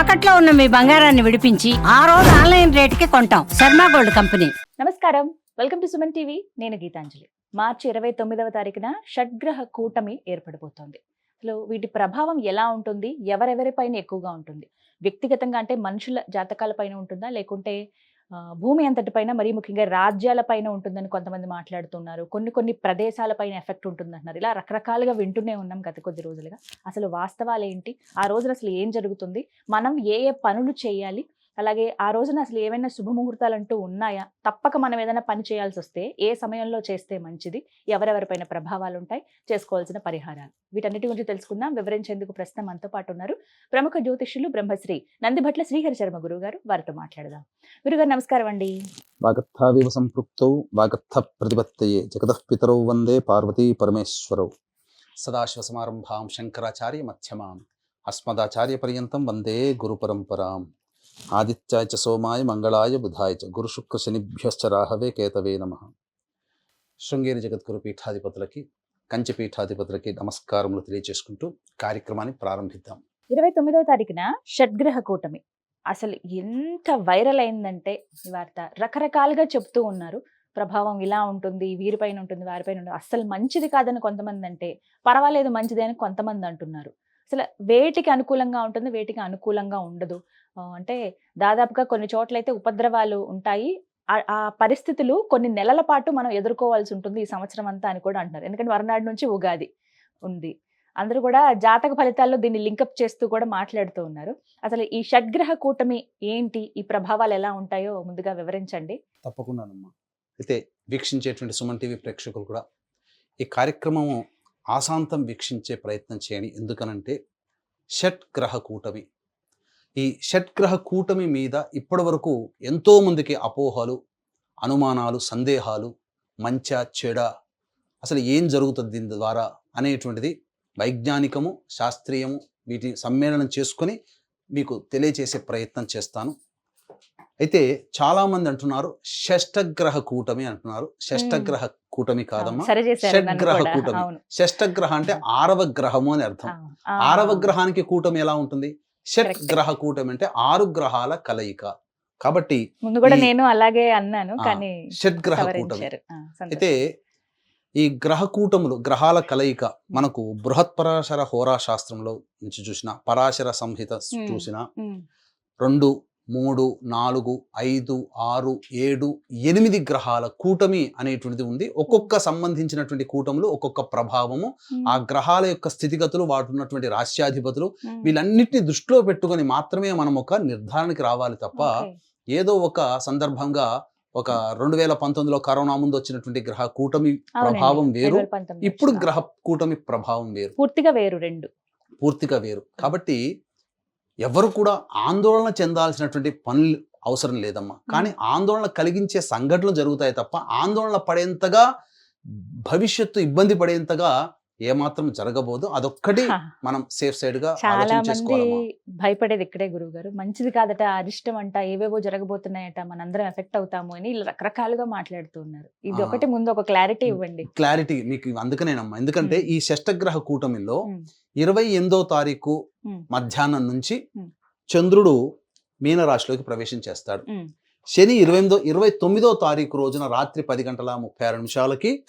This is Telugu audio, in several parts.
తాకట్లో ఉన్న మీ బంగారాన్ని విడిపించి ఆ రోజు ఆన్లైన్ రేటుకి కొంటాం. Sharma gold company. నమస్కారం. Welcome to Suman TV. నేను గీతాంజలి. మార్చి ఇరవై తొమ్మిదవ తారీఖున షడ్గ్రహ కూటమి ఏర్పడబోతోంది. అసలు వీటి ప్రభావం ఎలా ఉంటుంది? ఎవరెవరిపైన ఎక్కువగా ఉంటుంది? వ్యక్తిగతంగా అంటే మనుషుల జాతకాల పైన ఉంటుందా? లేకుంటే భూమి అంతటిపైన మరీ ముఖ్యంగా రాజ్యాల పైన ఉంటుందని కొంతమంది మాట్లాడుతున్నారు. కొన్ని కొన్ని ప్రదేశాల పైన ఎఫెక్ట్ ఉంటుందంటున్నారు. ఇలా రకరకాలుగా వింటూనే ఉన్నాం గత కొద్ది రోజులుగా. అసలు వాస్తవాలు ఏంటి ఆ రోజున అసలు ఏం జరుగుతుంది? మనం ఏ ఏ పనులు చేయాలి? అలాగే ఆ రోజున అసలు ఏమైనా శుభముహూర్తాలు అంటూ ఉన్నాయా? తప్పక మనం ఏదైనా పని చేయాల్సి వస్తే ఏ సమయంలో చేస్తే మంచిది? ఎవరెవరిపైన ప్రభావాలు ఉంటాయి చేసుకోవాల్సిన పరిహారాలు. వీటన్నిటి గురించి తెలుసుకుందాం. వివరించేందుకు ప్రస్తుతం మనతో పాటు ఉన్నారు ప్రముఖ జ్యోతిష్యులు బ్రహ్మశ్రీ నందిభట్ల శ్రీహరి శర్మ గురువు గారు వారితో మాట్లాడదాం. గురుగారు నమస్కారం అండి. వాగర్థావివ సంపృక్తౌ వాగర్థ ప్రతిపత్తయే. జగతః పితరౌ వందే పార్వతీ పరమేశ్వరౌ. సదాశివసమారంభాం శంకరాచార్య మధ్యమాం. అస్మదాచార్య పర్యంతం వందే గురు పరంపరాం ఆదిత్యాయ చ సోమాయ మంగళాయ బుధాయ చ గురు శుక్ర శనిభ్యశ్చ రాహవే కేతవే నమ శృంగేరి జగద్గురు పీఠాధిపతులకి కంచి పీఠాధిపతులకి నమస్కారములు తెలియజేసుకుంటూ కార్యక్రమాన్ని ప్రారంభిద్దాం. ఇరవై తొమ్మిదవ తారీఖున షడ్గ్రహ కూటమి. అసలు ఎంత వైరల్ అయిందంటే ఈ వార్త. రకరకాలుగా చెప్తూ ఉన్నారు. ప్రభావం ఇలా ఉంటుంది వీరిపైన ఉంటుంది వారిపైన ఉంటుంది. అస్సలు మంచిది కాదని కొంతమంది అంటే పర్వాలేదు మంచిదే అని కొంతమంది అంటున్నారు. అసలు వేటికి అనుకూలంగా ఉంటుంది వేటికి అనుకూలంగా ఉండదు. అంటే దాదాపుగా కొన్ని చోట్లయితే ఉపద్రవాలు ఉంటాయి. ఆ- పరిస్థితులు కొన్ని నెలల పాటు మనం ఎదుర్కోవాల్సి ఉంటుంది ఈ సంవత్సరం అంతా అని కూడా అంటున్నారు. ఎందుకంటే మరునాడు నుంచి ఉగాది ఉంది. అందరూ కూడా జాతక ఫలితాల్లో దీన్ని లింకప్ చేస్తూ కూడా మాట్లాడుతూ ఉన్నారు. అసలు ఈ షడ్గ్రహ కూటమి ఏంటి? ఈ ప్రభావాలు ఎలా ఉంటాయో ముందుగా వివరించండి. తప్పకుండానమ్మా. అయితే వీక్షించేటువంటి సుమన్ టీవీ ప్రేక్షకులు కూడా ఈ కార్యక్రమం ఆశాంతం వీక్షించే ప్రయత్నం చేయండి. ఎందుకనంటే షట్ గ్రహ కూటమి ఈ షట్ గ్రహ కూటమి మీద ఇప్పటి వరకు ఎంతో మందికి అపోహలు అనుమానాలు సందేహాలు మంచ చెడ అసలు ఏం జరుగుతుంది దీని ద్వారా అనేటువంటిది వైజ్ఞానికము శాస్త్రీయము వీటి సమ్మేళనం చేసుకొని మీకు తెలియచేసే ప్రయత్నం చేస్తాను. అయితే చాలా మంది అంటున్నారు షష్టగ్రహ కూటమి అంటున్నారు. షష్టగ్రహ కూటమి కాదమ్మా. షడ్గ్రహ. కూటమి. షష్టగ్రహ అంటే ఆరవ గ్రహము అని అర్థం. ఆరవ గ్రహానికి కూటమి ఎలా ఉంటుంది? షట్. గ్రహ కూటమి అంటే ఆరు గ్రహాల కలయిక కాబట్టి ముందు కూడా నేను అలాగే అన్నాను కానీ కూటమి సవరించారు ఆ, సంతోషం. అయితే ఈ గ్రహ కూటములు గ్రహాల కలయిక మనకు బృహత్ పరాశర హోరా శాస్త్రంలో నుంచి చూసిన పరాశర సంహిత. చూసిన రెండు మూడు నాలుగు ఐదు ఆరు ఏడు ఎనిమిది గ్రహాల కూటమి అనేటువంటిది ఉంది ఒక్కొక్క సంబంధించినటువంటి కూటములు ఒక్కొక్క ప్రభావము ఆ గ్రహాల యొక్క స్థితిగతులు వాటి ఉన్నటువంటి ఉమ్, వీళ్ళన్నిటిని దృష్టిలో పెట్టుకొని మాత్రమే మనం ఒక నిర్ధారణకి రావాలి తప్ప. ఏదో ఒక సందర్భంగా ఒక రెండు వేల పంతొమ్మిదిలో కరోనా ముందు వచ్చినటువంటి గ్రహ కూటమి. ప్రభావం వేరు 2019 ఇప్పుడు. గ్రహ కూటమి ప్రభావం వేరు పూర్తిగా వేరు రెండు పూర్తిగా వేరు కాబట్టి ఎవరు కూడా ఆందోళన చెందాల్సినటువంటి పనులు అవసరం లేదమ్మా కానీ ఆందోళన కలిగించే సంఘటనలు జరుగుతాయి తప్ప ఆందోళన పడేంతగా భవిష్యత్తు ఇబ్బంది పడేంతగా ఏమాత్రం జరగబోదు అదొక్కటి. మనం సేఫ్ సైడ్గా చాలా మంది భయపడేది ఇక్కడే గురువు గారు మంచిది కాదట అరిష్టం అంట ఏవేవో జరగబోతున్నాయట మనందరం ఎఫెక్ట్ అవుతాము అని రకరకాలుగా మాట్లాడుతూ ఉన్నారు ఇది. ఒకటి ముందు ఒక క్లారిటీ ఇవ్వండి క్లారిటీ మీకు అందుకనేనమ్మా ఎందుకంటే. ఈ షష్టగ్రహ కూటమిలో. ఇరవై ఎనిమిదో తారీఖు. మధ్యాహ్నం నుంచి. చంద్రుడు మీనరాశిలోకి ప్రవేశం చేస్తాడు. శని ఇరవై ఎనిమిదో ఇరవై తొమ్మిదో తారీఖు రోజున రాత్రి పది గంటల ముప్పై ఆరు నిమిషాలకి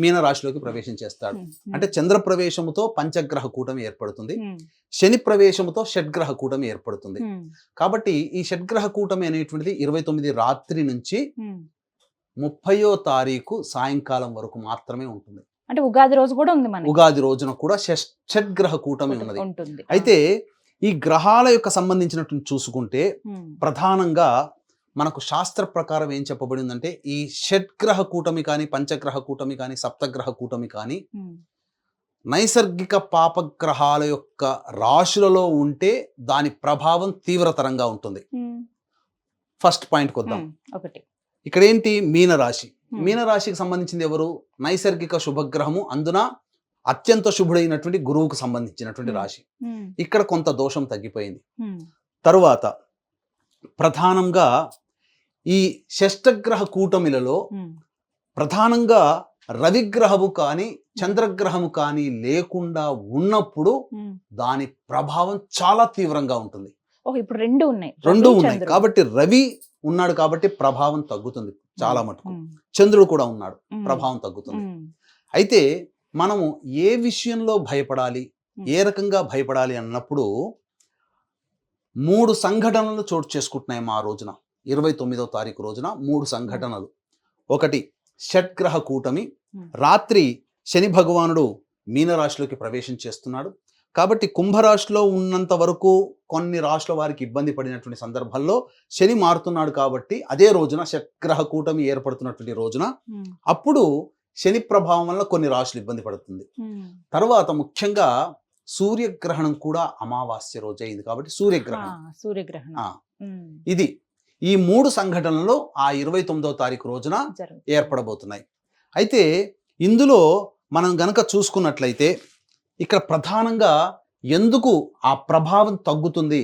మీనరాశిలోకి ప్రవేశం చేస్తాడు. అంటే చంద్ర ప్రవేశముతో పంచగ్రహ కూటమి ఏర్పడుతుంది. శని ప్రవేశముతో షడ్గ్రహ కూటమి ఏర్పడుతుంది. కాబట్టి ఈ షడ్గ్రహ కూటమి అనేటువంటిది ఇరవై తొమ్మిది రాత్రి నుంచి. ముప్పయో తారీఖు సాయంకాలం వరకు మాత్రమే ఉంటుంది. అంటే ఉగాది రోజు కూడా ఉంది మనకి. ఉగాది రోజున కూడా షడ్గ్రహ కూటమి ఉన్నది. ఉంటుంది. అయితే ఈ గ్రహాల యొక్క సంబంధించినటువంటి చూసుకుంటే ప్రధానంగా మనకు శాస్త్ర ప్రకారం ఏం చెప్పబడిందంటే ఈ షడ్గ్రహ కూటమి కానీ పంచగ్రహ కూటమి కానీ సప్తగ్రహ కూటమి కానీ నైసర్గిక పాపగ్రహాల యొక్క రాశులలో ఉంటే దాని ప్రభావం తీవ్రతరంగా ఉంటుంది. ఫస్ట్ పాయింట్కి వద్దాం ఉమ్, ఒకటి. ఇక్కడ ఏంటి మీనరాశి? Hmm. మీనరాశికి సంబంధించింది ఎవరు? నైసర్గిక శుభగ్రహము అందున అత్యంత శుభుడైనటువంటి గురువుకు సంబంధించినటువంటి Hmm. రాశి. ఉమ్, ఇక్కడ కొంత దోషం తగ్గిపోయింది. తరువాత ప్రధానంగా ఈ షష్టగ్రహ కూటమిలలో ప్రధానంగా రవిగ్రహము కానీ చంద్రగ్రహము కానీ లేకుండా ఉన్నప్పుడు దాని ప్రభావం చాలా తీవ్రంగా ఉంటుంది. ఓహ్ ఇప్పుడు రెండు ఉన్నాయి. రెండు ఉన్నాయి. కాబట్టి రవి ఉన్నాడు కాబట్టి ప్రభావం తగ్గుతుంది చాలా మటుకు. చంద్రుడు కూడా ఉన్నాడు. ప్రభావం తగ్గుతుంది. అయితే మనము ఏ విషయంలో భయపడాలి ఏ రకంగా భయపడాలి అన్నప్పుడు మూడు సంఘటనలు చోటు చేసుకుంటున్నాయి మా రోజున. ఇరవై తొమ్మిదవ తారీఖు రోజున మూడు సంఘటనలు. ఒకటి షట్గ్రహ కూటమి. రాత్రి శని భగవానుడు మీనరాశిలోకి ప్రవేశం చేస్తున్నాడు. కాబట్టి కుంభరాశిలో ఉన్నంత వరకు కొన్ని రాశుల వారికి ఇబ్బంది పడినటువంటి సందర్భాల్లో శని మారుతున్నాడు కాబట్టి అదే రోజున షట్గ్రహ కూటమి ఏర్పడుతున్నటువంటి రోజున అప్పుడు శని ప్రభావం వల్ల కొన్ని రాశులు ఇబ్బంది పడుతుంది. తర్వాత ముఖ్యంగా సూర్యగ్రహణం కూడా అమావాస్య రోజు అయింది కాబట్టి సూర్యగ్రహణం. సూర్యగ్రహణం. ఇది ఈ మూడు సంఘటనలు ఆ ఇరవై తొమ్మిదవ తారీఖు రోజున. ఏర్పడబోతున్నాయి. అయితే ఇందులో మనం గనక చూసుకున్నట్లయితే ఇక్కడ ప్రధానంగా ఎందుకు ఆ ప్రభావం తగ్గుతుంది?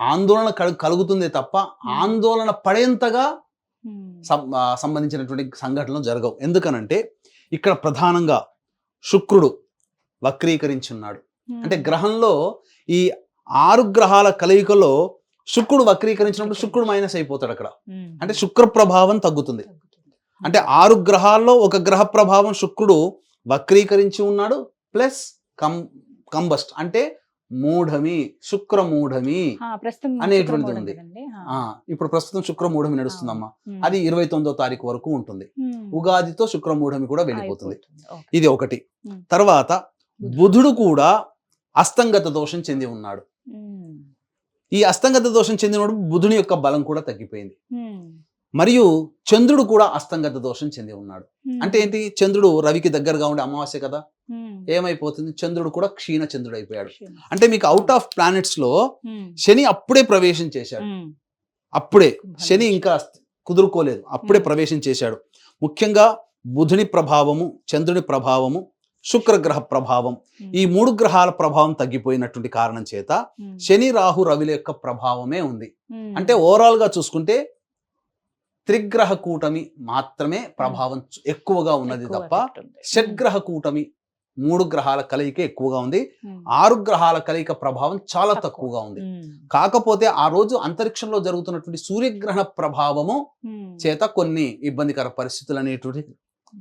ఆందోళన కలు- కలుగుతుంది తప్ప ఆందోళన పడేంతగా సంబంధించినటువంటి సంఘటనలు జరగవు. ఎందుకనంటే ఇక్కడ ప్రధానంగా శుక్రుడు వక్రీకరించి ఉన్నాడు ఉమ్, అంటే గ్రహంలో ఈ ఆరు గ్రహాల కలయికలో శుక్రుడు వక్రీకరించినప్పుడు శుక్రుడు మైనస్ అయిపోతాడు అక్కడ. అంటే శుక్ర ప్రభావం తగ్గుతుంది. అంటే ఆరు గ్రహాల్లో ఒక గ్రహ ప్రభావం శుక్రుడు వక్రీకరించి ఉన్నాడు ప్లస్ కం కంబస్ట్ అంటే మూఢమి శుక్ర మూఢమి ఆ, ప్రస్తుతం అనేటువంటిది ఉంది. ఇప్పుడు ప్రస్తుతం శుక్ర మూఢమి నడుస్తుందమ్మా అది ఇరవై తొమ్మిదో తారీఖు వరకు ఉంటుంది. ఉగాదితో శుక్ర మూఢమి కూడా వెళ్ళిపోతుంది. ఇది ఒకటి. తర్వాత బుధుడు. కూడా అస్తంగత దోషం చెంది ఉన్నాడు. ఈ అస్తంగత దోషం చెందినప్పుడు బుధుని యొక్క బలం కూడా తగ్గిపోయింది. మరియు చంద్రుడు కూడా అస్తంగత దోషం చెంది ఉన్నాడు. అంటే ఏంటి? చంద్రుడు రవికి దగ్గరగా ఉండే అమావాస్య కదా? ఏమైపోతుంది? చంద్రుడు కూడా క్షీణ చంద్రుడు అయిపోయాడు. అంటే మీకు అవుట్ ఆఫ్ ప్లానెట్స్లో శని అప్పుడే ప్రవేశం చేశాడు. అప్పుడే. శని. ఇంకా కుదురుకోలేదు. అప్పుడే. ప్రవేశం చేశాడు. ముఖ్యంగా బుధుని ప్రభావము చంద్రుని ప్రభావము శుక్రగ్రహ ప్రభావం ఈ మూడు గ్రహాల ప్రభావం తగ్గిపోయినటువంటి కారణం చేత శని రాహు రవిల యొక్క ప్రభావమే ఉంది. అంటే ఓవరాల్గా చూసుకుంటే త్రిగ్రహ కూటమి మాత్రమే ప్రభావం ఎక్కువగా ఉన్నది తప్ప. షడ్గ్రహ కూటమి మూడు గ్రహాల కలయిక ఎక్కువగా ఉంది. ఆరు గ్రహాల కలయిక ప్రభావం చాలా తక్కువ. తక్కువగా ఉంది. కాకపోతే ఆ రోజు అంతరిక్షంలో జరుగుతున్నటువంటి సూర్యగ్రహణ ప్రభావము చేత కొన్ని ఇబ్బందికర పరిస్థితులు అనేటువంటి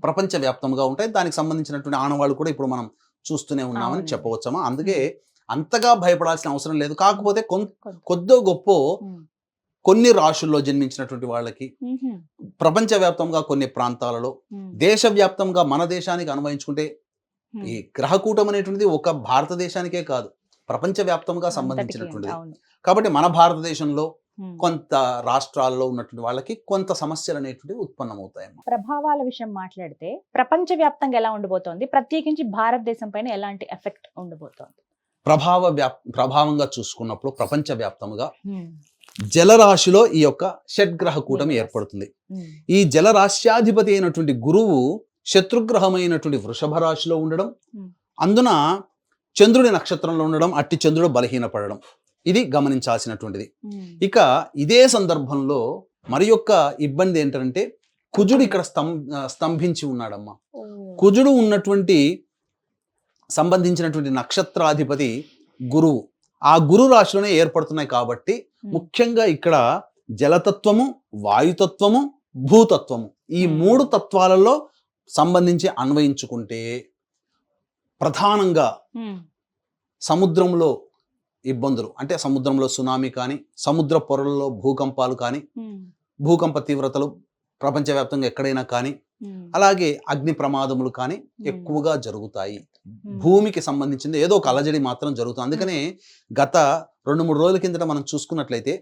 ప్రపంచ వ్యాప్తంగా ఉంటాయి. దానికి సంబంధించినటువంటి ఆనవాళ్ళు కూడా ఇప్పుడు మనం చూస్తూనే ఉన్నామని అవునండి. చెప్పవచ్చమా? అందుకే అంతగా భయపడాల్సిన అవసరం లేదు. కాకపోతే. కొద్దో. గొప్ప కొన్ని రాశుల్లో జన్మించినటువంటి వాళ్ళకి ప్రపంచవ్యాప్తంగా కొన్ని ప్రాంతాలలో దేశవ్యాప్తంగా మన దేశానికి అన్వయించుకుంటే ఉమ్, ఈ గ్రహకూటం అనేటువంటిది ఒక భారతదేశానికే కాదు ప్రపంచవ్యాప్తంగా సంబంధించినటువంటిది. కాబట్టి మన భారతదేశంలో. కొంత రాష్ట్రాల్లో ఉన్నటువంటి వాళ్ళకి కొంత సమస్యలు అనేటువంటివి ఉత్పన్నమవుతాయన్నమాట. ప్రభావాల విషయం మాట్లాడితే ప్రపంచ వ్యాప్తంగా ఎలా ఉండబోతోంది ప్రత్యేకించి భారతదేశం పైన ఎలాంటి ఎఫెక్ట్ ఉండబోతోంది ప్రభావ వ్యాప్ ప్రభావంగా చూసుకున్నప్పుడు ప్రపంచవ్యాప్తంగా ఉమ్, జలరాశిలో ఈ యొక్క షడ్గ్రహ కూటమి. ఏర్పడుతుంది ఈ జలరాశ్యాధిపతి అయినటువంటి గురువు శత్రుగ్రహమైనటువంటి వృషభ రాశిలో ఉండడం. అందున చంద్రుడి నక్షత్రంలో ఉండడం అట్టి చంద్రుడు బలహీనపడడం. ఇది గమనించాల్సినటువంటిది. ఇక ఇదే సందర్భంలో మరి యొక్క ఇబ్బంది ఏంటంటే కుజుడు ఇక్కడ స్తంభించి ఉన్నాడమ్మా. కుజుడు ఉన్నటువంటి సంబంధించినటువంటి నక్షత్రాధిపతి గురువు ఆ గురు రాశిలోనే ఏర్పడుతున్నాయి కాబట్టి ముఖ్యంగా ఇక్కడ జలతత్వము వాయుతత్వము భూతత్వము. ఈ. మూడు తత్వాలలో సంబంధించి అన్వయించుకుంటే ప్రధానంగా సముద్రంలో ఇబ్బందులు. అంటే సముద్రంలో సునామీ కానీ సముద్ర పొరలలో భూకంపాలు కానీ భూకంప తీవ్రతలు ప్రపంచవ్యాప్తంగా ఎక్కడైనా కానీ అలాగే అగ్ని ప్రమాదములు కానీ ఎక్కువగా జరుగుతాయి. భూమికి సంబంధించింది ఏదో ఒక అలజడి మాత్రం జరుగుతుంది. అందుకనే గత రెండు మూడు రోజుల కిందట మనం చూసుకున్నట్లయితే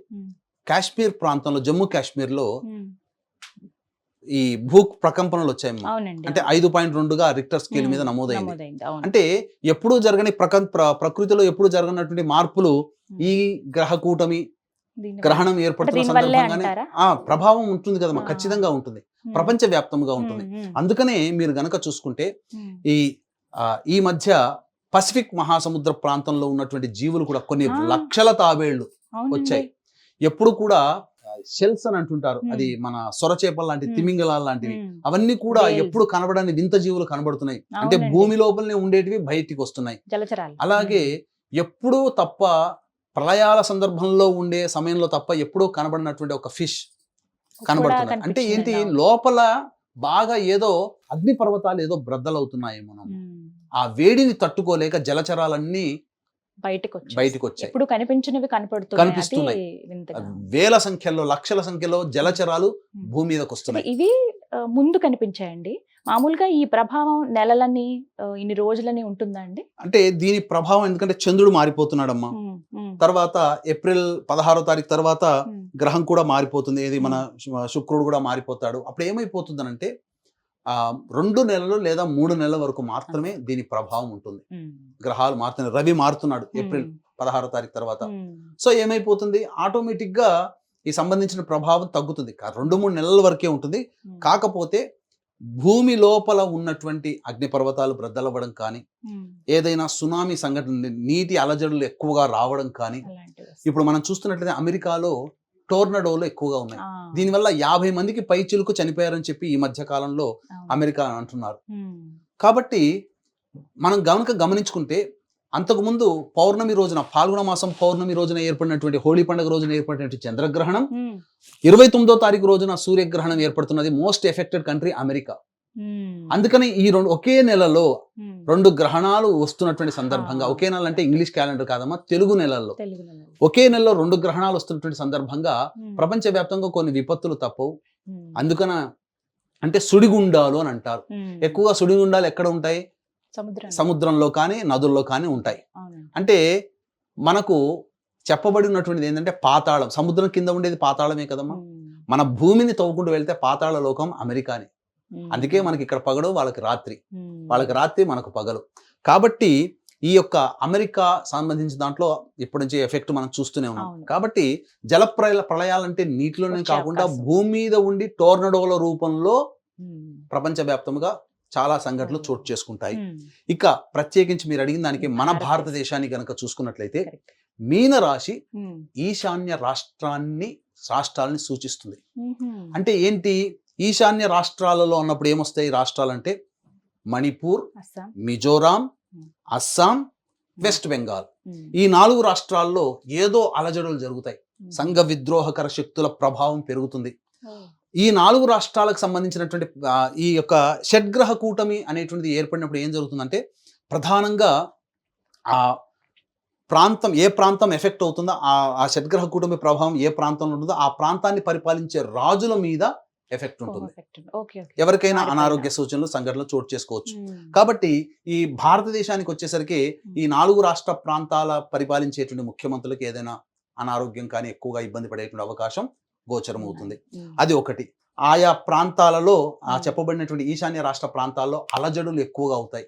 కాశ్మీర్ ప్రాంతంలో జమ్మూ కాశ్మీర్లో ఈ భూ ప్రకంపనలు అవునండి అంటే ఐదు పాయింట్ రెండుగా రిక్టర్ స్కేల్ మీద నమోదైంది. అంటే ఎప్పుడూ జరగని ప్రక ప్ర- ప్రకృతిలో ఎప్పుడు జరగనటువంటి మార్పులు ఈ గ్రహ కూటమి గ్రహణం ఏర్పడుతున్న సందర్భంగానే ఆ ప్రభావం ఉంటుంది కదమ్మా. ఖచ్చితంగా ఉంటుంది. ప్రపంచ వ్యాప్తంగా ఉంటుంది. అందుకనే మీరు గనక చూసుకుంటే ఈ ఈ మధ్య పసిఫిక్ మహాసముద్ర ప్రాంతంలో ఉన్నటువంటి జీవులు కూడా కొన్ని. లక్షల తాబేళ్ళు. వచ్చాయి. ఎప్పుడు కూడా షెల్స్ అని అంటుంటారు. అది మన సొరచేపల లాంటి. తిమింగలాలు లాంటివి అవన్నీ కూడా. ఎప్పుడు కనబడని వింత జీవులు కనబడుతున్నాయి అంటే. భూమి లోపలనే ఉండేటివి బయటికి వస్తున్నాయి అలాగే ఎప్పుడూ తప్ప ప్రళయాల సందర్భంలో ఉండే సమయంలో తప్ప ఎప్పుడూ కనబడినటువంటి ఒక ఫిష్ కనబడుతుంది అంటే ఏంటి. లోపల బాగా ఏదో అగ్ని పర్వతాలు ఏదో బ్రద్దలవుతున్నాయేమో. ఆ వేడిని తట్టుకోలేక జలచరాలన్నీ బయటకు వచ్చి బయటికి వచ్చాయి ఎప్పుడు కనిపించినవి కనిపడుతున్నాయి. కనిపిస్తున్నాయి. వేల సంఖ్యలో లక్షల సంఖ్యలో జలచరాలు. భూమి మీదకి అంటే వస్తున్నాయి ఇవి ముందు కనిపించాయండి. మామూలుగా ఈ ప్రభావం నెలలని ఇన్ని రోజులని ఉంటుందా అండి? అంటే దీని ప్రభావం ఎందుకంటే చంద్రుడు మారిపోతున్నాడమ్మా. తర్వాత ఏప్రిల్ పదహారో తారీఖు తర్వాత గ్రహం కూడా మారిపోతుంది. ఇది మన శుక్రుడు కూడా మారిపోతాడు. అప్పుడు ఏమైపోతుందనంటే ఆ రెండు నెలలు లేదా మూడు నెలల వరకు మాత్రమే దీని ప్రభావం ఉంటుంది. గ్రహాలు మారుతున్నాయి. రవి మారుతున్నాడు ఏప్రిల్ పదహారో తారీఖు తర్వాత. సో ఏమైపోతుంది? ఆటోమేటిక్గా ఈ సంబంధించిన ప్రభావం తగ్గుతుంది. రెండు మూడు నెలల వరకే ఉంటుంది. కాకపోతే భూమి లోపల ఉన్నటువంటి అగ్నిపర్వతాలు బ్రద్దలవ్వడం కానీ ఏదైనా సునామీ సంఘటన నీటి అలజడులు ఎక్కువగా రావడం కానీ. ఇప్పుడు మనం చూస్తున్నట్లయితే అమెరికాలో టోర్నడోలు ఎక్కువగా ఉన్నాయి. దీనివల్ల యాభై మందికి పై చిలుకు చనిపోయారని చెప్పి ఈ మధ్య కాలంలో. అమెరికా అంటున్నారు. కాబట్టి మనం గమనిక గమనించుకుంటే అంతకుముందు పౌర్ణమి రోజున పాల్గొన మాసం పౌర్ణమి రోజున ఏర్పడినటువంటి హోళీ పండుగ రోజున ఏర్పడినటువంటి చంద్రగ్రహణం ఇరవై తొమ్మిదో తారీఖు రోజున సూర్యగ్రహణం ఏర్పడుతున్నది మోస్ట్ ఎఫెక్టెడ్ కంట్రీ అమెరికా. అందుకని ఈ రెండు ఒకే నెలలో రెండు గ్రహణాలు వస్తున్నటువంటి సందర్భంగా. ఒకే నెల అంటే ఇంగ్లీష్ క్యాలెండర్ కాదమ్మా తెలుగు నెలల్లో. ఒకే నెలలో రెండు గ్రహణాలు వస్తున్నటువంటి సందర్భంగా ప్రపంచవ్యాప్తంగా కొన్ని విపత్తులు తప్పవు. అందుకన అంటే సుడిగుండాలు అని అంటారు. ఎక్కువగా సుడిగుండాలు ఎక్కడ ఉంటాయి? సముద్రం సముద్రంలో కానీ నదుల్లో కానీ ఉంటాయి. అంటే మనకు చెప్పబడి ఉన్నటువంటిది ఏంటంటే పాతాళం సముద్రం కింద ఉండేది పాతాళమే కదమ్మా. మన భూమిని తవ్వుకుంటూ వెళ్తే పాతాళ లోకం అమెరికాని. అందుకే మనకి ఇక్కడ పగలు వాళ్ళకి రాత్రి. వాళ్ళకి రాత్రి మనకు పగలు. కాబట్టి ఈ యొక్క అమెరికా సంబంధించిన దాంట్లో ఇప్పటి నుంచి ఎఫెక్ట్ మనం చూస్తూనే ఉన్నాం. కాబట్టి జల ప్రళయ ప్రళయాలంటే నీటిలోనే కాకుండా. భూమి మీద ఉండి టోర్నడోల రూపంలో ప్రపంచవ్యాప్తంగా చాలా సంఘటనలు చోటు చేసుకుంటాయి. ఇక ప్రత్యేకించి మీరు అడిగిన దానికి మన భారతదేశం. భారతదేశాన్ని గనక చూసుకున్నట్లయితే. మీన రాశి ఈశాన్య రాష్ట్రాన్ని రాష్ట్రాలని సూచిస్తుంది. అంటే ఏంటి? ఈశాన్య రాష్ట్రాలలో ఉన్నప్పుడు ఏమొస్తాయి రాష్ట్రాలంటే? మణిపూర్ అస్సాం. మిజోరాం. అస్సాం వెస్ట్ బెంగాల్. ఈ నాలుగు రాష్ట్రాల్లో ఏదో అలజడులు జరుగుతాయి. సంఘ విద్రోహకర శక్తుల ప్రభావం పెరుగుతుంది. ఈ నాలుగు రాష్ట్రాలకు సంబంధించినటువంటి ఈ యొక్క షడ్గ్రహ కూటమి అనేటువంటిది ఏర్పడినప్పుడు ఏం జరుగుతుందంటే ప్రధానంగా ఆ ప్రాంతం ఏ ప్రాంతం ఎఫెక్ట్ అవుతుందో ఆ ఆ షడ్గ్రహ కూటమి ప్రభావం ఏ ప్రాంతంలో ఉంటుందో ఆ ప్రాంతాన్ని పరిపాలించే రాజుల మీద ఎఫెక్ట్ ఉంటుంది. ఎవరికైనా. అనారోగ్య సూచనలు సంఘటనలు చోటు చేసుకోవచ్చు. కాబట్టి ఈ భారతదేశానికి వచ్చేసరికి ఈ నాలుగు రాష్ట్ర ప్రాంతాల పరిపాలించేటువంటి ముఖ్యమంత్రులకు ఏదైనా అనారోగ్యం కానీ ఎక్కువగా ఇబ్బంది పడేటువంటి అవకాశం గోచరం అవుతుంది అది ఒకటి. ఆయా ప్రాంతాలలో ఆ. చెప్పబడినటువంటి ఈశాన్య రాష్ట్ర ప్రాంతాల్లో అలజడులు ఎక్కువగా అవుతాయి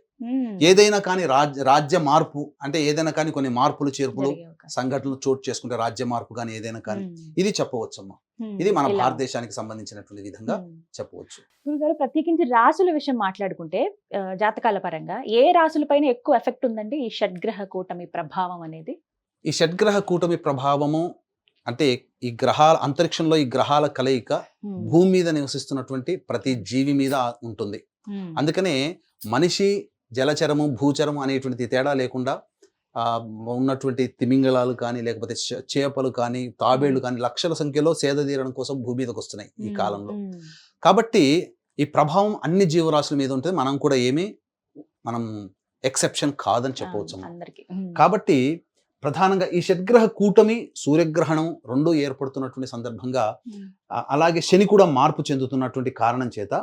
ఏదైనా కానీ రాజ్య రాజ్య మార్పు అంటే ఏదైనా కానీ కొన్ని మార్పులు చేర్పులు. సంఘటనలు చోటు చేసుకుంటే రాజ్య మార్పు కానీ ఏదైనా కానీ ఇది చెప్పవచ్చమ్మా ఇది మన. భారతదేశానికి సంబంధించినటువంటి విధంగా. చెప్పవచ్చు గురుగారు ప్రత్యేకించి రాసుల విషయం మాట్లాడుకుంటే జాతకాల పరంగా ఏ రాసులపైన ఎక్కువ ఎఫెక్ట్ ఉందండి ఈ షడ్గ్రహ కూటమి ప్రభావం అనేది ఈ షడ్గ్రహ కూటమి ప్రభావము అంటే ఈ గ్రహాల అంతరిక్షంలో ఈ గ్రహాల కలయిక భూమి మీద నివసిస్తున్నటువంటి ప్రతి జీవి మీద ఉంటుంది. అందుకనే మనిషి జలచరము భూచరము అనేటువంటి తేడా లేకుండా ఉన్నటువంటి తిమింగళాలు కానీ లేకపోతే చేపలు కానీ తాబేళ్ళు కానీ లక్షల సంఖ్యలో సేద తీరడం కోసం భూమి మీదకి వస్తున్నాయి ఈ కాలంలో. కాబట్టి ఈ ప్రభావం అన్ని జీవరాశుల మీద ఉంటుంది. మనం కూడా ఏమీ మనం ఎక్సెప్షన్ కాదని చెప్పవచ్చు కాబట్టి ప్రధానంగా ఈ షడ్గ్రహ కూటమి సూర్యగ్రహణం రెండు ఏర్పడుతున్నటువంటి సందర్భంగా అలాగే శని కూడా మార్పు చెందుతున్నటువంటి కారణం చేత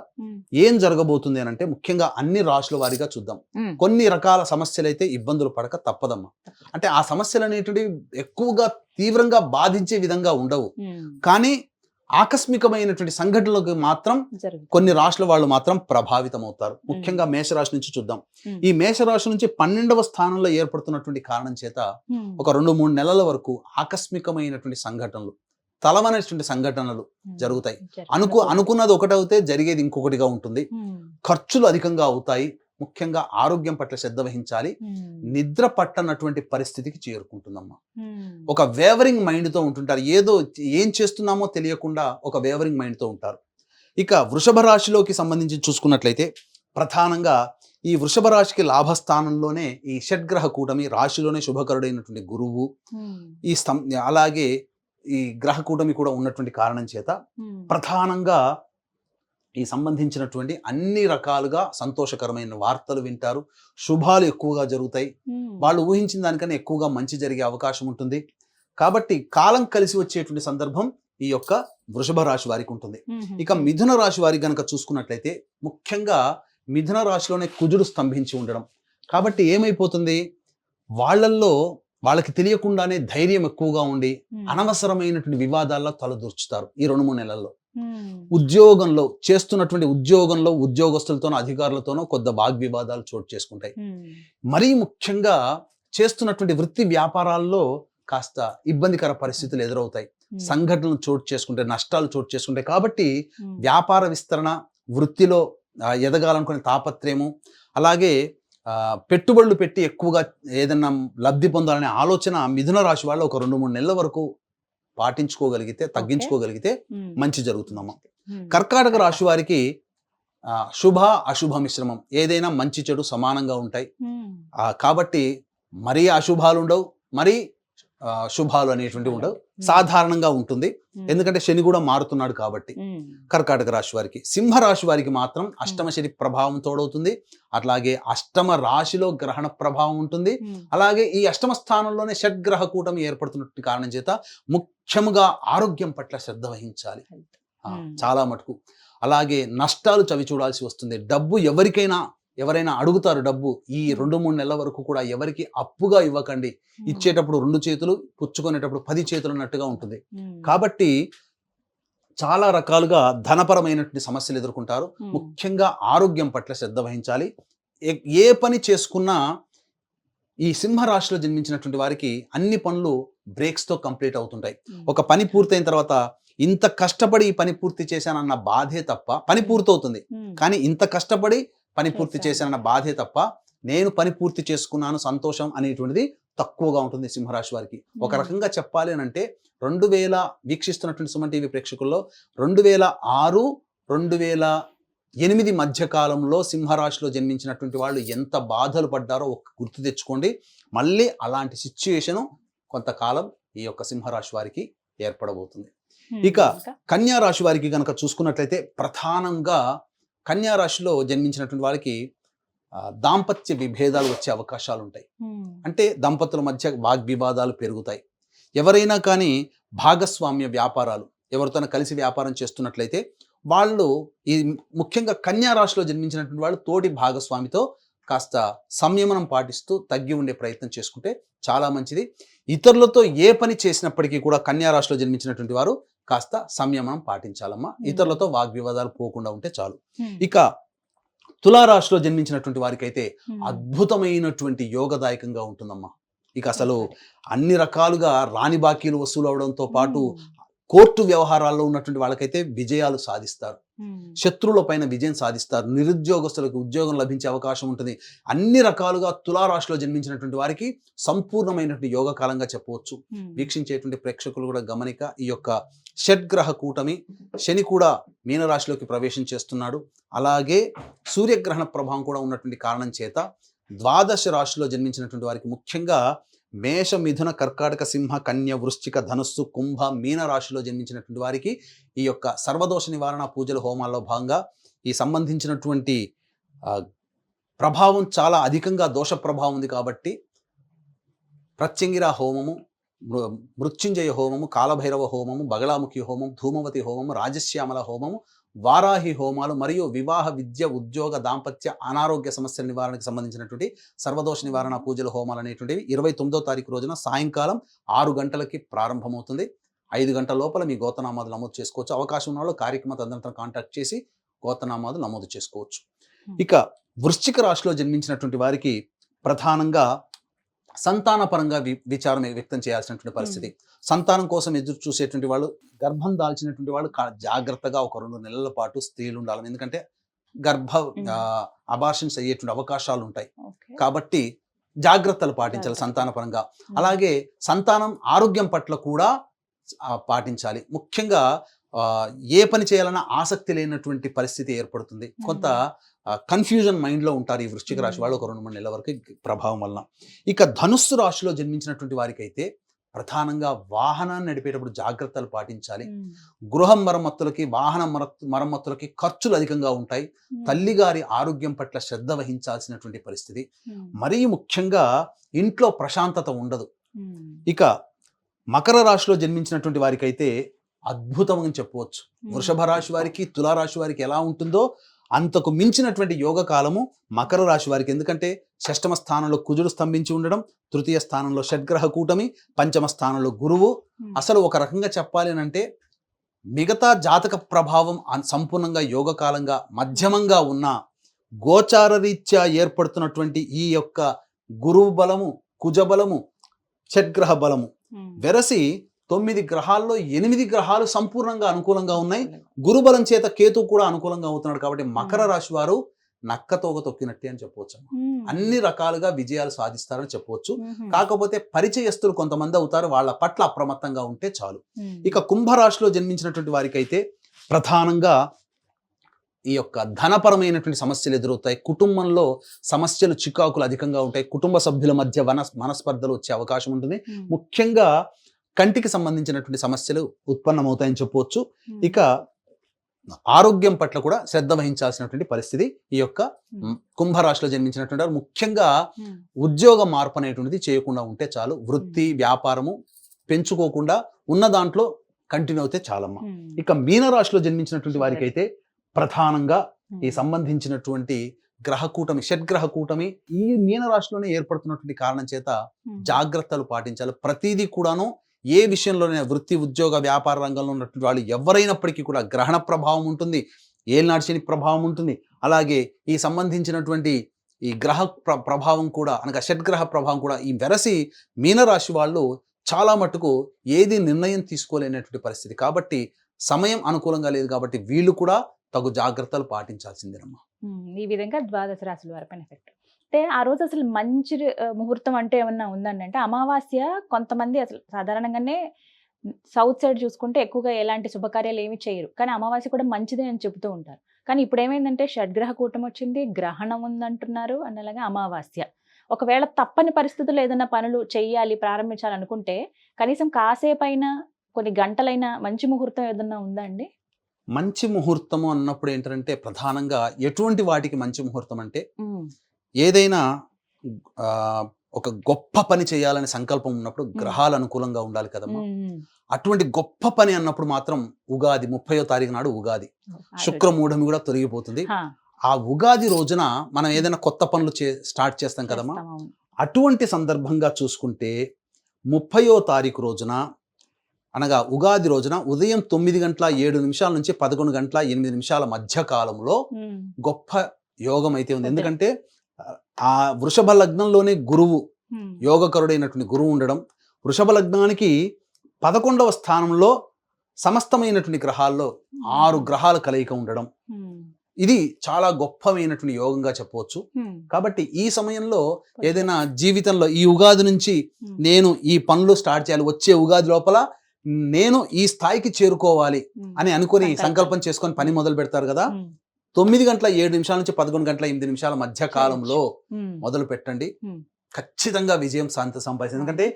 ఏం జరగబోతుంది అని అంటే ముఖ్యంగా అన్ని రాశుల వారీగా చూద్దాం. కొన్ని రకాల సమస్యలు అయితే ఇబ్బందులు పడక తప్పదమ్మా. అంటే ఆ సమస్యలు అనేటివి ఎక్కువగా తీవ్రంగా బాధించే విధంగా ఉండవు. కానీ ఆకస్మికమైనటువంటి సంఘటనలకు మాత్రం కొన్ని రాశుల వాళ్ళు మాత్రం ప్రభావితం అవుతారు ముఖ్యంగా మేషరాశి నుంచి చూద్దాం. ఈ మేషరాశి నుంచి పన్నెండవ స్థానంలో ఏర్పడుతున్నటువంటి కారణం చేత ఒక రెండు మూడు నెలల వరకు ఆకస్మికమైనటువంటి సంఘటనలు తలవనటువంటి సంఘటనలు జరుగుతాయి. అనుకు అనుకున్నది ఒకటవుతే జరిగేది ఇంకొకటిగా ఉంటుంది. ఖర్చులు అధికంగా అవుతాయి. ముఖ్యంగా ఆరోగ్యం పట్ల శ్రద్ధ వహించాలి. నిద్ర పట్టనటువంటి పరిస్థితికి చేరుకుంటుందమ్మా. ఒక వేవరింగ్ మైండ్తో ఉంటుంటారు. ఏదో ఏం చేస్తున్నామో తెలియకుండా ఒక వేవరింగ్ మైండ్తో ఉంటారు. ఇక వృషభ రాశిలోకి సంబంధించి చూసుకున్నట్లయితే ప్రధానంగా ఈ వృషభ రాశికి లాభస్థానంలోనే ఈ షడ్గ్రహ కూటమి రాశిలోనే శుభకరుడైనటువంటి గురువు ఈ స్తం అలాగే ఈ గ్రహ కూటమి కూడా ఉన్నటువంటి కారణం చేత ప్రధానంగా ఈ సంబంధించినటువంటి అన్ని రకాలుగా సంతోషకరమైన వార్తలు వింటారు. శుభాలు ఎక్కువగా జరుగుతాయి. వాళ్ళు ఊహించిన దానికన్నా ఎక్కువగా మంచి జరిగే అవకాశం ఉంటుంది. కాబట్టి కాలం కలిసి వచ్చేటువంటి సందర్భం ఈ యొక్క వృషభ రాశి వారికి ఉంటుంది. ఇక మిథున రాశి వారికి గనక చూసుకున్నట్లయితే ముఖ్యంగా మిథున రాశిలోనే కుజుడు స్తంభించి ఉండడం. కాబట్టి ఏమైపోతుంది? వాళ్ళల్లో వాళ్ళకి తెలియకుండానే ధైర్యం ఎక్కువగా ఉండి అనవసరమైనటువంటి వివాదాల్లో తలదూర్చుతారు ఈ రెండు మూడు నెలల్లో. ఉద్యోగంలో చేస్తున్నటువంటి ఉద్యోగంలో ఉద్యోగస్తులతోనో అధికారులతోనో కొద్ద వాగ్వివాదాలు చోటు చేసుకుంటాయి. మరీ ముఖ్యంగా చేస్తున్నటువంటి వృత్తి వ్యాపారాల్లో కాస్త ఇబ్బందికర పరిస్థితులు ఎదురవుతాయి. సంఘటనలు చోటు చేసుకుంటే నష్టాలు చోటు చేసుకుంటాయి. కాబట్టి వ్యాపార విస్తరణ వృత్తిలో ఎదగాలనుకునే తాపత్రయము అలాగే పెట్టుబడులు పెట్టి ఎక్కువగా ఏదన్నా లబ్ధి పొందాలనే ఆలోచన మిథున రాశి వాళ్ళు ఒక రెండు మూడు నెలల వరకు పాటించుకోగలిగితే తగ్గించుకోగలిగితే మంచి జరుగుతుందమ్మా. కర్కాటక రాశి వారికి శుభ అశుభ మిశ్రమం ఏదైనా మంచి చెడు సమానంగా ఉంటాయి. కాబట్టి మరీ అశుభాలు ఉండవు మరీ శుభాలు అనేటువంటి ఉండవు. ఉమ్, సాధారణంగా ఉంటుంది. ఉమ్, ఎందుకంటే శని కూడా మారుతున్నాడు కాబట్టి ఉమ్, కర్కాటక రాశి వారికి. సింహ రాశి వారికి మాత్రం అష్టమ శని ప్రభావం తోడవుతుంది. అట్లాగే అష్టమ రాశిలో గ్రహణ ప్రభావం ఉంటుంది. అలాగే ఈ అష్టమ స్థానంలోనే షడ్గ్రహ కూటమి ఏర్పడుతున్నట్టు కారణం చేత ముఖ్యముగా ఆరోగ్యం పట్ల శ్రద్ధ వహించాలి. Hmm. చాలా మటుకు. అలాగే నష్టాలు చవి చూడాల్సి వస్తుంది. డబ్బు ఎవరికైనా ఎవరైనా అడుగుతారు డబ్బు ఈ రెండు మూడు నెలల వరకు కూడా ఎవరికి అప్పుగా ఇవ్వకండి. ఇచ్చేటప్పుడు రెండు చేతులు పుచ్చుకునేటప్పుడు పది చేతులు అన్నట్టుగా ఉంటుంది. కాబట్టి చాలా రకాలుగా ధనపరమైనటువంటి సమస్యలు ఎదుర్కొంటారు. ముఖ్యంగా ఆరోగ్యం పట్ల శ్రద్ధ వహించాలి. ఏ- పని చేసుకున్నా ఈ సింహ రాశిలో జన్మించినటువంటి వారికి అన్ని పనులు breaks తో కంప్లీట్ అవుతుంటాయి. ఒక పని పూర్తయిన తర్వాత ఇంత కష్టపడి ఈ పని పూర్తి చేశానన్న బాధే తప్ప పని పూర్తవుతుంది. కానీ ఇంత కష్టపడి పని పూర్తి చేశాను. చేశానన్న బాధే తప్ప నేను పని పూర్తి చేసుకున్నాను సంతోషం అనేటువంటిది తక్కువగా ఉంటుంది సింహరాశి వారికి. ఒక Hmm. రకంగా చెప్పాలి అని అంటే రెండు వేల వీక్షిస్తున్నటువంటి సుమన్ టీవీ ప్రేక్షకుల్లో రెండు వేల ఆరు రెండు వేల ఎనిమిది మధ్య కాలంలో సింహరాశిలో జన్మించినటువంటి వాళ్ళు ఎంత బాధలు పడ్డారో ఒక గుర్తు తెచ్చుకోండి. మళ్ళీ అలాంటి సిచ్యుయేషను కొంతకాలం ఈ యొక్క సింహరాశి వారికి ఏర్పడబోతుంది. ఉమ్, ఇక కన్యా రాశి వారికి కనుక చూసుకున్నట్లయితే ప్రధానంగా కన్యా రాశిలో జన్మించినటువంటి వారికి దాంపత్య విభేదాలు వచ్చే అవకాశాలు ఉంటాయి అంటే దంపతుల మధ్య వాగ్వివాదాలు పెరుగుతాయి. ఎవరైనా కానీ భాగస్వామ్య వ్యాపారాలు ఎవరితోనైనా కలిసి వ్యాపారం చేస్తున్నట్లయితే వాళ్ళు ఈ ముఖ్యంగా కన్యా రాశిలో జన్మించినటువంటి వాళ్ళు తోటి భాగస్వామితో కాస్త సంయమనం పాటిస్తూ తగ్గి ఉండే ప్రయత్నం చేసుకుంటే చాలా మంచిది. ఇతరులతో ఏ పని చేసినప్పటికీ కూడా కన్యా రాశిలో జన్మించినటువంటి వారు కాస్త సంయమనం పాటించాలమ్మా. ఇతరులతో వాగ్వివాదాలు పోకుండా ఉంటే చాలు. ఇక తులారాశిలో జన్మించినటువంటి వారికైతే అద్భుతమైనటువంటి యోగదాయకంగా ఉంటుందమ్మా. ఇక అసలు అన్ని రకాలుగా రాని బాకీలు వసూలు అవడంతో పాటు కోర్టు వ్యవహారాల్లో ఉన్నటువంటి వాళ్ళకైతే విజయాలు సాధిస్తారు. శత్రువుల పైన విజయం సాధిస్తారు. నిరుద్యోగస్తులకు ఉద్యోగం లభించే అవకాశం ఉంటుంది. అన్ని రకాలుగా తులారాశిలో జన్మించినటువంటి వారికి సంపూర్ణమైనటువంటి యోగ కాలంగా చెప్పవచ్చు. వీక్షించేటువంటి ప్రేక్షకులు కూడా గమనిక ఈ యొక్క షడ్గ్రహ కూటమి శని కూడా మీనరాశిలోకి ప్రవేశం చేస్తున్నాడు. అలాగే సూర్యగ్రహణ ప్రభావం కూడా ఉన్నటువంటి కారణం చేత ద్వాదశ రాశిలో జన్మించినటువంటి వారికి ముఖ్యంగా మేష మిథున కర్కాటక సింహ కన్య వృశ్చిక ధనుస్సు కుంభ మీన రాశిలో జన్మించినటువంటి వారికి ఈ యొక్క సర్వదోష నివారణ పూజల హోమాల్లో భాగంగా ఈ సంబంధించినటువంటి ప్రభావం చాలా అధికంగా దోష ప్రభావం ఉంది కాబట్టి ప్రత్యంగిర హోమము మృ- మృత్యుంజయ హోమము కాలభైరవ హోమము బగళాముఖి హోమం ధూమవతి హోమము రాజశ్యామల హోమము వారాహి హోమాలు మరియు వివాహ విద్య ఉద్యోగ దాంపత్య అనారోగ్య సమస్యల నివారణకు సంబంధించినటువంటి సర్వదోష నివారణ పూజల హోమాలు అనేటువంటివి ఇరవై తొమ్మిదో తారీఖు రోజున సాయంకాలం ఆరు గంటలకి ప్రారంభమవుతుంది. ఐదు గంటల లోపల మీ గోతనామాలు నమోదు చేసుకోవచ్చు. అవకాశం ఉన్న వాళ్ళు కార్యక్రమ తదనంతరం కాంటాక్ట్ చేసి గోతనామాలు నమోదు చేసుకోవచ్చు. ఇక వృశ్చిక రాశిలో జన్మించినటువంటి వారికి ప్రధానంగా సంతానపరంగా వి విచారం వ్యక్తం చేయాల్సినటువంటి పరిస్థితి. సంతానం కోసం ఎదురు చూసేటువంటి వాళ్ళు గర్భం దాల్చినటువంటి వాళ్ళు జాగ్రత్తగా ఒక రెండు నెలల పాటు స్త్రీలు ఉండాలి. ఎందుకంటే గర్భ. అబార్షన్స్ అయ్యేటువంటి అవకాశాలు ఉంటాయి. కాబట్టి జాగ్రత్తలు పాటించాలి. సంతానపరంగా. అలాగే సంతానం ఆరోగ్యం పట్ల కూడా పాటించాలి. ముఖ్యంగా ఏ పని చేయాలన్నా ఆసక్తి లేనటువంటి పరిస్థితి ఏర్పడుతుంది. కొంత కన్ఫ్యూజన్ మైండ్లో ఉంటారు ఈ వృశ్చిక రాశి వాళ్ళు ఒక రెండు మూడు నెలల వరకు ప్రభావం వలన. ఇక ధనుస్సు రాశిలో జన్మించినటువంటి వారికి అయితే ప్రధానంగా వాహనాన్ని నడిపేటప్పుడు జాగ్రత్తలు పాటించాలి. గృహ మరమ్మతులకి వాహన మర మరమ్మతులకి ఖర్చులు అధికంగా ఉంటాయి. తల్లిగారి ఆరోగ్యం పట్ల శ్రద్ధ వహించాల్సినటువంటి పరిస్థితి. మరీ ముఖ్యంగా ఇంట్లో ప్రశాంతత ఉండదు. ఇక మకర రాశిలో జన్మించినటువంటి వారికి అయితే అద్భుతం అని చెప్పవచ్చు. వృషభ రాశి వారికి తులారాశి వారికి ఎలా ఉంటుందో అంతకు మించినటువంటి యోగ కాలము మకర రాశి వారికి. ఎందుకంటే షష్టమ స్థానంలో కుజుడు స్తంభించి ఉండడం తృతీయ స్థానంలో షడ్గ్రహ కూటమి పంచమ స్థానంలో గురువు. అసలు ఒక రకంగా చెప్పాలి అంటే మిగతా జాతక ప్రభావం సంపూర్ణంగా యోగకాలంగా మధ్యమంగా ఉన్న గోచార రీత్యా ఏర్పడుతున్నటువంటి ఈ యొక్క గురువు బలము కుజ బలము షడ్గ్రహ బలము వెరసి తొమ్మిది గ్రహాల్లో ఎనిమిది గ్రహాలు సంపూర్ణంగా అనుకూలంగా ఉన్నాయి. గురుబలం చేత కేతు కూడా అనుకూలంగా అవుతున్నాడు కాబట్టి మకర రాశి వారు నక్కతోక తొక్కినట్టే అని చెప్పవచ్చు అన్ని రకాలుగా విజయాలు సాధిస్తారని చెప్పవచ్చు. కాకపోతే పరిచయస్తులు కొంతమంది అవుతారు. వాళ్ళ పట్ల అప్రమత్తంగా ఉంటే చాలు. ఇక కుంభరాశిలో జన్మించినటువంటి వారికి అయితే ప్రధానంగా ఈ యొక్క ధనపరమైనటువంటి సమస్యలు ఎదురవుతాయి. కుటుంబంలో సమస్యలు చికాకులు అధికంగా ఉంటాయి. కుటుంబ సభ్యుల మధ్య వన మనస్పర్ధలు వచ్చే అవకాశం ఉంటుంది. ముఖ్యంగా కంటికి సంబంధించినటువంటి సమస్యలు ఉత్పన్నమవుతాయని చెప్పవచ్చు. ఇక ఆరోగ్యం పట్ల కూడా శ్రద్ధ వహించాల్సినటువంటి పరిస్థితి ఈ యొక్క కుంభరాశిలో జన్మించినటువంటి వారు ముఖ్యంగా ఉద్యోగ మార్పు అనేటువంటిది చేయకుండా ఉంటే చాలు వృత్తి వ్యాపారము పెంచుకోకుండా ఉన్న దాంట్లో కంటిన్యూ అయితే చాలమ్మా. ఇక మీనరాశిలో జన్మించినటువంటి వారికి అయితే ప్రధానంగా ఈ సంబంధించినటువంటి గ్రహ కూటమి షడ్గ్రహ కూటమి ఈ మీనరాశిలోనే ఏర్పడుతున్నటువంటి కారణం చేత జాగ్రత్తలు పాటించాలి. ప్రతిదీ కూడాను ఏ విషయంలోనైనా వృత్తి ఉద్యోగ వ్యాపార రంగంలో ఉన్నటువంటి వాళ్ళు ఎవరైనప్పటికీ కూడా గ్రహణ ప్రభావం ఉంటుంది ఏలినాటి శని ప్రభావం ఉంటుంది. అలాగే ఈ సంబంధించినటువంటి ఈ గ్రహ ప్ర ప్రభావం కూడా అనగా షడ్గ్రహ ప్రభావం కూడా ఈ వెరసి మీనరాశి వాళ్ళు చాలా మటుకు ఏది నిర్ణయం తీసుకోలేనటువంటి పరిస్థితి. కాబట్టి సమయం అనుకూలంగా లేదు కాబట్టి వీళ్ళు కూడా తగు జాగ్రత్తలు పాటించాల్సిందేనమ్మా. ఈ విధంగా ద్వాదశ రాశుల వారిపైన ఎఫెక్ట్. అంటే ఆ రోజు అసలు మంచి ముహూర్తం అంటే ఏమన్నా ఉందండి? అంటే అమావాస్య కొంతమంది అసలు సాధారణంగానే సౌత్ సైడ్ చూసుకుంటే ఎక్కువగా ఎలాంటి శుభకార్యాలు ఏమి చేయరు. కానీ అమావాస్య కూడా మంచిదే అని చెబుతూ ఉంటారు. కానీ ఇప్పుడు ఏమైందంటే షడ్గ్రహ కూటం వచ్చింది గ్రహణం ఉందంటున్నారు అని అలాగే అమావాస్య. ఒకవేళ తప్పని పరిస్థితుల్లో ఏదైనా పనులు చేయాలి ప్రారంభించాలనుకుంటే కనీసం కాసేపైనా కొన్ని గంటలైనా మంచి ముహూర్తం ఏదన్నా ఉందా అండి? మంచి ముహూర్తము అన్నప్పుడు ఏంటంటే ప్రధానంగా ఎటువంటి వాటికి మంచి ముహూర్తం అంటే ఏదైనా ఆ, ఒక గొప్ప పని చేయాలని సంకల్పం ఉన్నప్పుడు గ్రహాలు అనుకూలంగా ఉండాలి కదమ్మా. అటువంటి గొప్ప పని అన్నప్పుడు మాత్రం ఉగాది ముప్పయో తారీఖు నాడు ఉగాది. శుక్రమూఢమి కూడా తొలగిపోతుంది. ఆ ఉగాది రోజున మనం ఏదైనా కొత్త పనులు చే స్టార్ట్ చేస్తాం కదమ్మా. అటువంటి సందర్భంగా చూసుకుంటే ముప్పయో తారీఖు రోజున అనగా ఉగాది రోజున ఉదయం తొమ్మిది గంటల ఏడు నిమిషాల నుంచి పదకొండు గంటల ఎనిమిది నిమిషాల మధ్య కాలంలో గొప్ప యోగం అయితే ఉంది. ఎందుకంటే ఆ వృషభ లగ్నంలోనే గురువు యోగకరుడైనటువంటి గురువు ఉండడం వృషభ లగ్నానికి పదకొండవ స్థానంలో సమస్తమైనటువంటి గ్రహాల్లో ఆరు గ్రహాల కలయిక ఉండడం. ఇది చాలా గొప్పమైనటువంటి యోగంగా చెప్పవచ్చు. కాబట్టి ఈ సమయంలో ఏదైనా జీవితంలో ఈ ఉగాది నుంచి నేను ఈ పనులు స్టార్ట్ చేయాలి వచ్చే ఉగాది లోపల నేను ఈ స్థాయికి చేరుకోవాలి అని అనుకుని సంకల్పం. సంకల్పం చేసుకొని పని మొదలు పెడతారు కదా? తొమ్మిది గంటల ఏడు నిమిషాల నుంచి పదకొండు గంటల ఎనిమిది నిమిషాల మధ్య కాలంలో మొదలు పెట్టండి. ఖచ్చితంగా విజయం శాంత సంపాదించింది ఎందుకంటే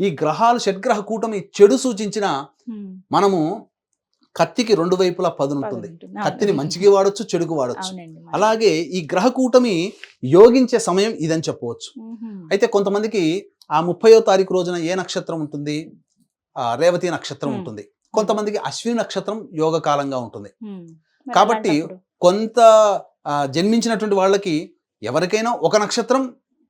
ఈ గ్రహాలు షడ్గ్రహ కూటమి చెడు సూచించిన మనము కత్తికి రెండు వైపులా పదునుంటుంది కత్తిని మంచికి వాడొచ్చు చెడుకు వాడొచ్చు. అలాగే ఈ గ్రహ కూటమి యోగించే సమయం ఇదని చెప్పవచ్చు. అయితే కొంతమందికి ఆ ముప్పయో తారీఖు రోజున ఏ నక్షత్రం ఉంటుంది? ఆ రేవతి నక్షత్రం. ఉంటుంది. కొంతమందికి అశ్విని నక్షత్రం యోగ కాలంగా ఉంటుంది. కాబట్టి కొంత జన్మించినటువంటి వాళ్ళకి ఎవరికైనా ఒక నక్షత్రం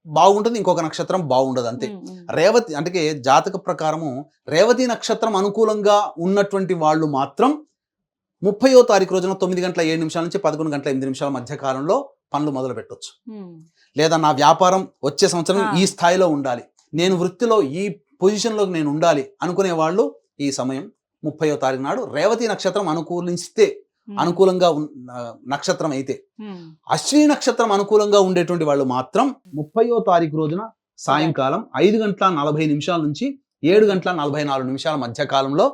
బాగుంటుంది ఇంకొక నక్షత్రం బాగుండదు అంతే. రేవతి అంటే జాతక ప్రకారము రేవతి నక్షత్రం అనుకూలంగా ఉన్నటువంటి వాళ్ళు మాత్రం ముప్పయో తారీఖు రోజున తొమ్మిది గంటల ఏడు నిమిషాల నుంచి పదకొండు గంటల ఎనిమిది నిమిషాల మధ్య కాలంలో పనులు మొదలు పెట్టొచ్చు. లేదా నా వ్యాపారం వచ్చే సంవత్సరం. ఈ స్థాయిలో ఉండాలి. నేను వృత్తిలో ఈ పొజిషన్లో నేను ఉండాలి అనుకునే వాళ్ళు ఈ సమయం ముప్పయో తారీఖు నాడు రేవతి నక్షత్రం అనుకూలిస్తే అనుకూలంగా నక్షత్రం అయితే అశ్విని నక్షత్రం అనుకూలంగా ఉండేటువంటి వాళ్ళు మాత్రం ముప్పయో తారీఖు రోజున సాయంకాలం ఐదు గంటల నలభై నిమిషాల నుంచి ఏడు గంటల నలభై నాలుగు నిమిషాల మధ్య కాలంలో.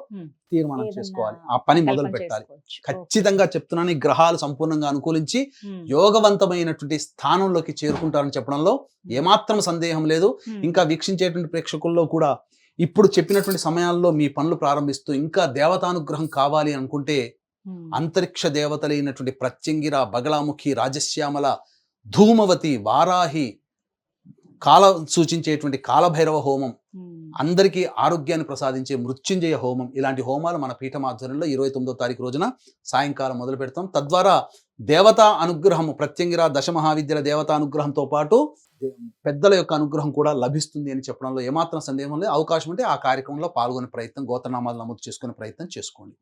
తీర్మానం చేసుకోవాలి ఆ పని మొదలు పెట్టాలి. ఖచ్చితంగా చెప్తున్నాను ఈ గ్రహాలు సంపూర్ణంగా అనుకూలించి. యోగవంతమైనటువంటి స్థానంలోకి చేరుకుంటారని చెప్పడంలో ఏమాత్రం సందేహం లేదు. ఇంకా వీక్షించేటువంటి ప్రేక్షకుల్లో కూడా ఇప్పుడు చెప్పినటువంటి సమయాల్లో మీ పనులు ప్రారంభిస్తూ ఇంకా దేవతానుగ్రహం కావాలి అనుకుంటే. అంతరిక్ష దేవతలైనటువంటి ప్రత్యంగిర బగలాముఖి రాజశ్యామల ధూమవతి వారాహి కాల సూచించేటువంటి కాలభైరవ హోమం. అందరికీ ఆరోగ్యాన్ని ప్రసాదించే మృత్యుంజయ హోమం ఇలాంటి హోమాలు మన పీఠం ఆధ్వర్యంలో ఇరవై తొమ్మిదో తారీఖు రోజున సాయంకాలం మొదలు పెడతాం. తద్వారా దేవతా అనుగ్రహం ప్రత్యంగిర దశ మహావిద్యల దేవతా అనుగ్రహంతో పాటు పెద్దల యొక్క అనుగ్రహం కూడా లభిస్తుంది అని చెప్పడంలో ఏమాత్రం సందేహం లేదు. అవకాశం ఉంటే ఆ కార్యక్రమంలో పాల్గొనే ప్రయత్నం గోత్రనామాలు నమోదు చేసుకునే ప్రయత్నం చేసుకోండి.